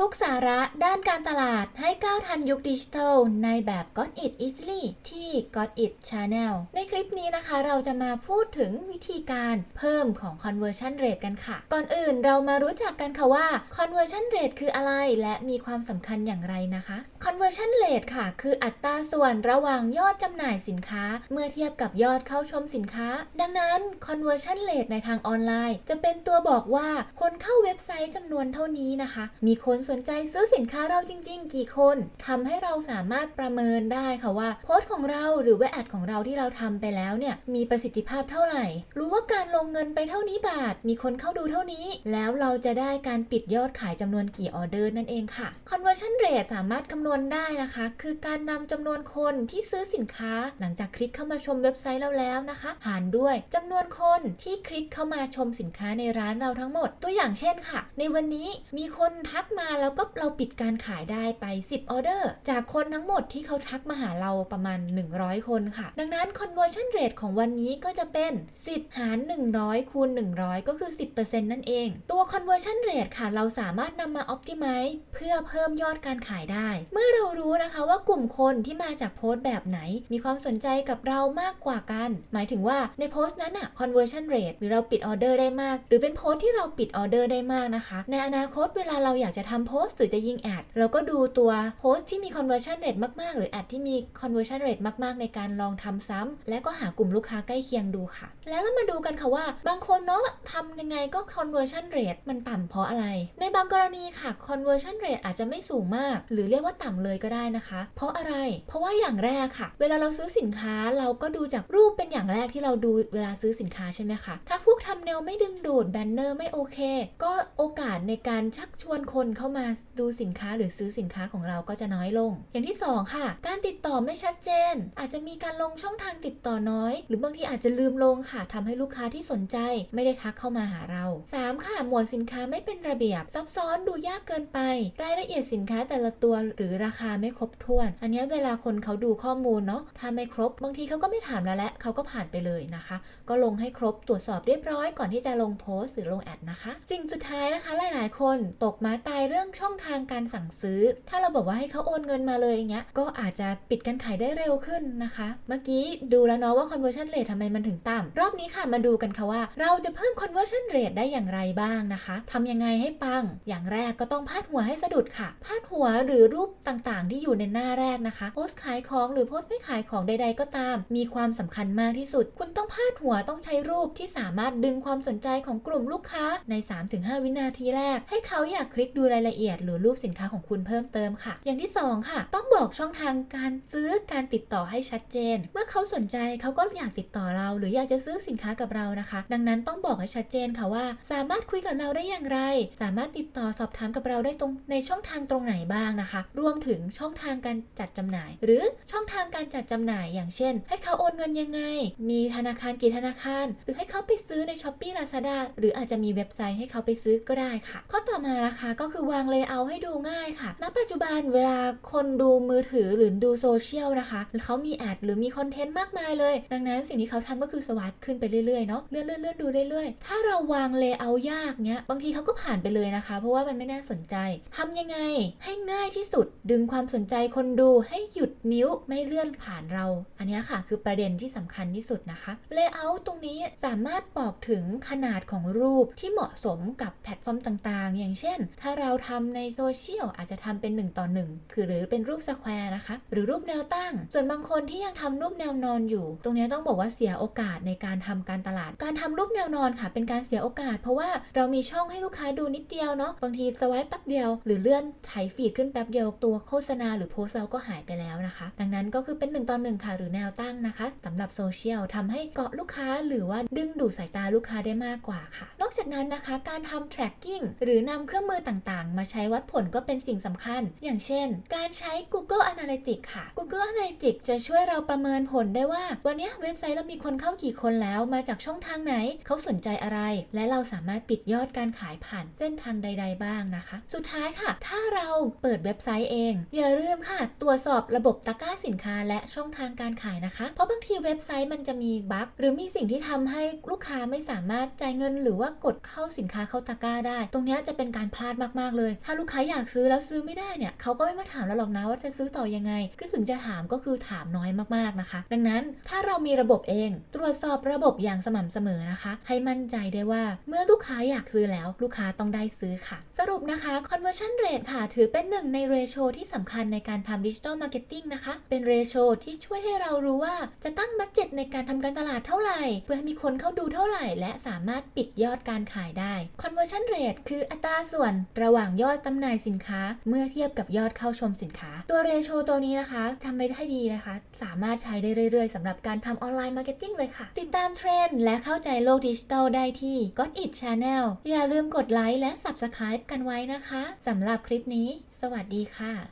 ทุกสาระด้านการตลาดให้ก้าวทันยุคดิจิทัล ในแบบ Got It Easily ที่ Got It Channel ในคลิปนี้นะคะเราจะมาพูดถึงวิธีการเพิ่มของ conversion rate กันค่ะ ก่อนอื่นเรามารู้จักกันค่ะว่า conversion rate คืออะไรและมีความสำคัญอย่างไรนะคะ conversion rate ค่ะ คืออัตราส่วนระหว่างยอดจำหน่ายสินค้า เมื่อเทียบกับยอดเข้าชมสินค้า ดังนั้น conversion rate ในทางออนไลน์ จะเป็นตัวบอกว่าคนเข้าเว็บไซต์จำนวนเท่านี้นะคะ มีคนสนใจซื้อสินค้าเราจริง ๆ กี่คนทำให้เราสามารถประเมินได้ค่ะว่าโพสต์ของเราหรือเว็บแอดของเราที่เราทำไปแล้วเนี่ยมีประสิทธิภาพเท่าไหร่ รู้ว่าการลงเงินไปเท่านี้บาท มีคนเข้าดูเท่านี้ แล้วเราจะได้การปิดยอดขายจำนวนกี่ออเดอร์นั่นเองค่ะ conversion rate สามารถคำนวณได้นะคะ คือการนำจำนวนคนที่ซื้อสินค้า หลังจากคลิกเข้ามาชมเว็บไซต์เราแล้วนะคะ หารด้วยจำนวนคนที่คลิกเข้ามาชมสินค้าในร้านเราทั้งหมด ตัวอย่างเช่นค่ะ ในวันนี้มีคนทักมาแล้วก็เราปิดการขายได้ไป 10ออเดอร์จากคนทั้งหมดที่เขาทักมาหาเราประมาณ 100 คนค่ะ ดังนั้น conversion rate ของวันนี้ก็จะเป็น 10 หาร 100 คูณ 100 ก็คือ 10%นั่นเอง ตัว conversion rate ค่ะ เราสามารถนำมา optimize เพื่อเพิ่มยอดการขายได้ เมื่อเรารู้นะคะว่ากลุ่มคนที่มาจากโพสต์แบบไหน มีความสนใจกับเรามากกว่ากัน หมายถึงว่าในโพสต์นั้นอะ conversion rate หรือเราปิดออเดอร์ได้มาก หรือเป็นโพสต์ที่เราปิดออเดอร์ได้มากนะคะ ในอนาคตเวลาเราอยากจะทำโพสต์หรือจะยิงแอดเราก็ดูตัวโพสต์ที่มี conversion rate มากๆ หรือแอดที่มี conversion rate มากๆ ในการลองทำซ้ำและก็หากลุ่มลูกค้าใกล้เคียงดูค่ะ แล้วเรามาดูกันค่ะว่า บางคนเนาะทำยังไงก็ conversion rate มันต่ำเพราะอะไร ในบางกรณีค่ะ conversion rate อาจจะไม่สูงมาก หรือเรียกว่าต่ำเลยก็ได้นะคะ เพราะอะไร เพราะว่าอย่างแรกค่ะ เวลาเราซื้อสินค้าเราก็ดูจากรูปเป็นอย่างแรกที่เราดูเวลาซื้อสินค้าใช่ไหมคะ ถ้าพวกทำแนวไม่ดึงดูดแบนเนอร์ไม่โอเค ก็โอกาสในการชักชวนคนเข้ามาดูสินค้าหรือซื้อสินค้าของเราก็จะน้อยลง อย่างที่สองค่ะ การติดต่อไม่ชัดเจน อาจจะมีการลงช่องทางติดต่อน้อย หรือบางทีอาจจะลืมลงค่ะทำให้ลูกค้าที่สนใจไม่ได้ทักเข้ามาหาเรา 3. ค่ะ หมวดสินค้าไม่เป็นระเบียบ ซับซ้อนดูยากเกินไป รายละเอียดสินค้าแต่ละตัวหรือราคาไม่ครบถ้วน อันนี้เวลาคนเขาดูข้อมูลเนาะถ้าไม่ครบบางทีเขาก็ไม่ถามแล้วแหละเขาก็ผ่านไปเลยนะคะ ก็ลงให้ครบตรวจสอบเรียบร้อยก่อนที่จะลงโพสต์หรือลงแอดนะคะสิ่งสุดท้ายนะคะหลาย ๆ คนตกมาตายเรื่องื่องช่องทางการสั่งซื้อ ถ้าเราบอกว่าให้เขาโอนเงินมาเลยอย่างเงี้ยก็อาจจะปิดการขายได้เร็วขึ้นนะคะ เมื่อกี้ดูแล้วเนาะว่า conversion rate ทำไมมันถึงต่ำรอบนี้ค่ะมาดูกันค่ะว่า เราจะเพิ่ม conversion rate ได้อย่างไรบ้างนะคะทำยังไงให้ปัง อย่างแรกก็ต้องพาดหัวให้สะดุดค่ะ พาดหัวหรือรูปต่างๆ ที่อยู่ในหน้าแรกนะคะ โพสขายของหรือโพสไม่ขายของใด ๆ ก็ตาม มีความสำคัญมากที่สุด คุณต้องพาดหัวต้องใช้รูปที่สามารถดึงความสนใจของกลุ่มลูกค้าใน 3-5 วินาทีแรก ให้เขาอยากคลิกดูรายละเอียดหรือรูปสินค้าของคุณเพิ่มเติมค่ะ อย่างที่ 2 ค่ะ ต้องบอกช่องทางการซื้อการติดต่อให้ชัดเจน เมื่อเขาสนใจเขาก็อยากติดต่อเรา หรืออยากจะซื้อสินค้ากับเรานะคะ ดังนั้นต้องบอกให้ชัดเจนค่ะว่า สามารถคุยกับเราได้อย่างไร สามารถติดต่อสอบถามกับเราได้ตรงในช่องทางตรงไหนบ้างนะคะ รวมถึงช่องทางการจัดจำหน่าย หรือช่องทางการจัดจำหน่ายอย่างเช่น ให้เขาโอนเงินยังไง มีธนาคารกี่ธนาคาร หรือให้เขาไปซื้อใน s h อ p e e Lazada หรืออาจจะมีเว็บไซต์ให้เขาไปซื้อก็ได้ค่ะ ข้อต่อมานะคะก็คือว่าางเลเยอร์ให้ดูง่ายค่ะ ณ ปัจจุบันเวลาคนดูมือถือหรือดูโซเชียลนะคะเขามีแอดหรือมีคอนเทนต์มากมายเลย ดังนั้นสิ่งที่เขาทำก็คือสวายขึ้นไปเรื่อยๆเนาะเลื่อนเลื่อนเลื่อนดูเรื่อยๆ ถ้าเราวางเลเยอร์ยากเนี้ยบางทีเขาก็ผ่านไปเลยนะคะ เพราะว่ามันไม่น่าสนใจทำยังไงให้ง่ายที่สุดดึงความสนใจคนดูให้หยุดนิ้วไม่เลื่อนผ่านเรา อันนี้ค่ะ คือประเด็นที่สำคัญที่สุดนะคะเลเยอร์ตรงนี้สามารถบอกถึงขนาดของรูปที่เหมาะสมกับแพลตฟอร์มต่างๆ อย่างเช่น ถ้าเราทำในโซเชียลอาจจะทำเป็น1ต่อ1คือหรือเป็นรูปสแควร์นะคะ หรือรูปแนวตั้ง ส่วนบางคนที่ยังทำรูปแนวนอนอยู่ ตรงนี้ต้องบอกว่าเสียโอกาสในการทำการตลาด การทำรูปแนวนอนค่ะ เป็นการเสียโอกาส เพราะว่าเรามีช่องให้ลูกค้าดูนิดเดียวเนาะบางทีสไวป์แป๊บเดียว หรือเลื่อนไถฟีดขึ้นแป๊บเดียวตัวโฆษณาหรือโพสต์เราก็หายไปแล้วนะคะ ดังนั้นก็คือเป็น1ต่อ1ค่ะ หรือแนวตั้งนะคะสำหรับโซเชียลทำให้เกาะลูกค้า หรือว่าดึงดูดสายตาลูกค้าได้มากกว่าค่ะ นอกจากนั้นนะคะ การทำ tracking หรือนำเครื่องมือต่างๆมาใช้วัดผลก็เป็นสิ่งสำคัญ อย่างเช่น การใช้ Google Analytics ค่ะ Google Analytics จะช่วยเราประเมินผลได้ว่า วันนี้เว็บไซต์เรามีคนเข้ากี่คนแล้วมาจากช่องทางไหน เขาสนใจอะไร และเราสามารถปิดยอดการขายผ่านเส้นทางใด ๆ บ้างนะคะ สุดท้ายค่ะ ถ้าเราเปิดเว็บไซต์เอง อย่าลืมค่ะ ตรวจสอบระบบตะกร้าสินค้าและช่องทางการขายนะคะ เพราะบางทีเว็บไซต์มันจะมีบั๊กหรือมีสิ่งที่ทำให้ลูกค้าไม่สามารถจ่ายเงิน หรือว่ากดเข้าสินค้าเข้าตะกร้าได้ ตรงนี้จะเป็นการพลาดมากๆเลย ถ้าลูกค้าอยากซื้อแล้วซื้อไม่ได้เนี่ยเขาก็ไม่มาถามเราหรอกนะว่าจะซื้อต่อยังไงก็ถึงจะถามก็คือถามน้อยมากๆนะคะ ดังนั้นถ้าเรามีระบบเองตรวจสอบระบบอย่างสม่ำเสมอนะคะ ให้มั่นใจได้ว่าเมื่อลูกค้าอยากซื้อแล้ว ลูกค้าต้องได้ซื้อค่ะ สรุปนะคะ conversion rate ค่ะ ถือเป็นหนึ่งในเรโชที่สำคัญในการทำดิจิ t a ลมาร์เก็ตติ้งนะคะ เป็นเรโชที่ช่วยให้เรารู้ว่าจะตั้งบัตเจ็ตในการทำการตลาดเท่าไหร่ เพื่อให้มีคนเข้าดูเท่าไหร่ และสามารถปิดยอดการขายได้ conversion rate คืออัตราส่วนระหว่างยอดจำหน่ายสินค้า เมื่อเทียบกับยอดเข้าชมสินค้า ตัวเรโชตัวนี้นะคะทำไปได้ดีนะคะ สามารถใช้ได้เรื่อยๆสำหรับการทำออนไลน์มาร์เก็ตติ้งเลยค่ะ ติดตามเทรนด์และเข้าใจโลกดิจิทัลได้ที่ Got It Channel อย่าลืมกดไลค์และ Subscribe กันไว้นะคะสำหรับคลิปนี้ สวัสดีค่ะ